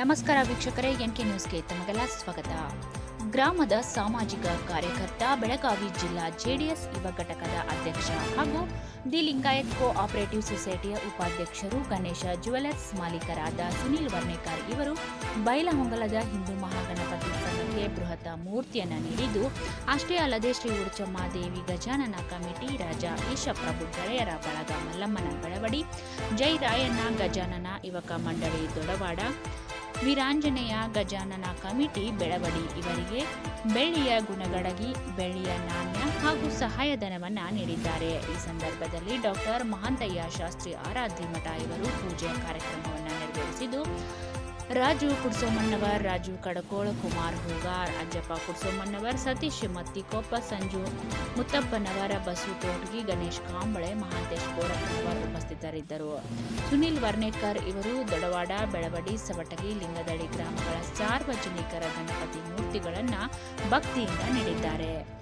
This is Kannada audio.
ನಮಸ್ಕಾರ ವೀಕ್ಷಕರೇ, ಎನ್ಕೆ ನ್ಯೂಸ್ಗೆ ತಮಗೆಲ್ಲ ಸ್ವಾಗತ. ಗ್ರಾಮದ ಸಾಮಾಜಿಕ ಕಾರ್ಯಕರ್ತ, ಬೆಳಗಾವಿ ಜಿಲ್ಲಾ ಜೆಡಿಎಸ್ ಯುವ ಘಟಕದ ಅಧ್ಯಕ್ಷ ಹಾಗೂ ದಿ ಲಿಂಗಾಯತ್ ಕೋ ಆಪರೇಟಿವ್ ಸೊಸೈಟಿಯ ಉಪಾಧ್ಯಕ್ಷರು ಗಣೇಶ ಜ್ಯುವೆಲರ್ಸ್ ಮಾಲೀಕರಾದ ಸುನೀಲ್ ವರ್ಣೇಕರ್ ಇವರು ಬೈಲಹೊಂಗಲದ ಹಿಂದೂ ಮಹಾಗಣಪತಿ ಸಂಘಕ್ಕೆ ಬೃಹತ್ ಮೂರ್ತಿಯನ್ನು ನೀಡಿದ್ದು, ಅಷ್ಟೇ ಅಲ್ಲದೆ ಶ್ರೀ ಉರ್ಚಮ್ಮ ದೇವಿ ಗಜಾನನ ಕಮಿಟಿ, ರಾಜ ಈಶಪ್ರಭು ಗೆಳೆಯರ ಬಳಗ ಮಲ್ಲಮ್ಮನ ಬಳವಡಿ, ಜೈ ರಾಯಣ್ಣ ಗಜಾನನ ಯುವಕ ಮಂಡಳಿ ದೊಡವಾಡ ವೀರಾಂಜನೇಯ ಗಜಾನನ ಕಮಿಟಿ ಬೆಳವಡಿ. ಇವರಿಗೆ ಬೆಳ್ಳಿಯ ಗುಣಗಡಗಿ, ಬೆಳ್ಳಿಯ ನಾಣ್ಯ ಹಾಗೂ ಸಹಾಯಧನವನ್ನ ನೀಡಿದ್ದಾರೆ. ಈ ಸಂದರ್ಭದಲ್ಲಿ ಡಾಕ್ಟರ್ ಮಹಾಂತಯ್ಯ ಶಾಸ್ತ್ರಿ ಆರಾಧ್ಯ ಮಠ ಇವರು ಪೂಜೆ ಕಾರ್ಯಕ್ರಮವನ್ನು ನೆರವೇರಿಸಿದ್ದು ರಾಜು ಕುಡ್ಸೋಮಣ್ಣವರ್ ರಾಜು ಕಡಕೋಳ, ಕುಮಾರ್ ಹೂಗಾರ್, ಅಜ್ಜಪ್ಪ ಕುಡ್ಸೋಮಣ್ಣವರ್, ಸತೀಶ್ ಮತ್ತಿಕೊಪ್ಪ ಸಂಜು ಮುತ್ತಪ್ಪನವರ, ಬಸು ತೋಟಗಿ ಗಣೇಶ್ ಕಾಂಬಳೆ, ಮಹಾಂತೇಶ್ ಗೋರಪ್ಪನವರ್ ಉಪಸ್ಥಿತರಿದ್ದರು. ಸುನಿಲ್ ವರ್ಣೇಕರ್ ಇವರು ದೊಡವಾಡ, ಬೆಳವಡಿ, ಸವಟಗಿ ಲಿಂಗದಡಿ ಗ್ರಾಮಗಳ ಸಾರ್ವಜನಿಕರ ಗಣಪತಿ ಮೂರ್ತಿಗಳನ್ನು ಭಕ್ತಿಯಿಂದ ನೀಡಿದ್ದಾರೆ.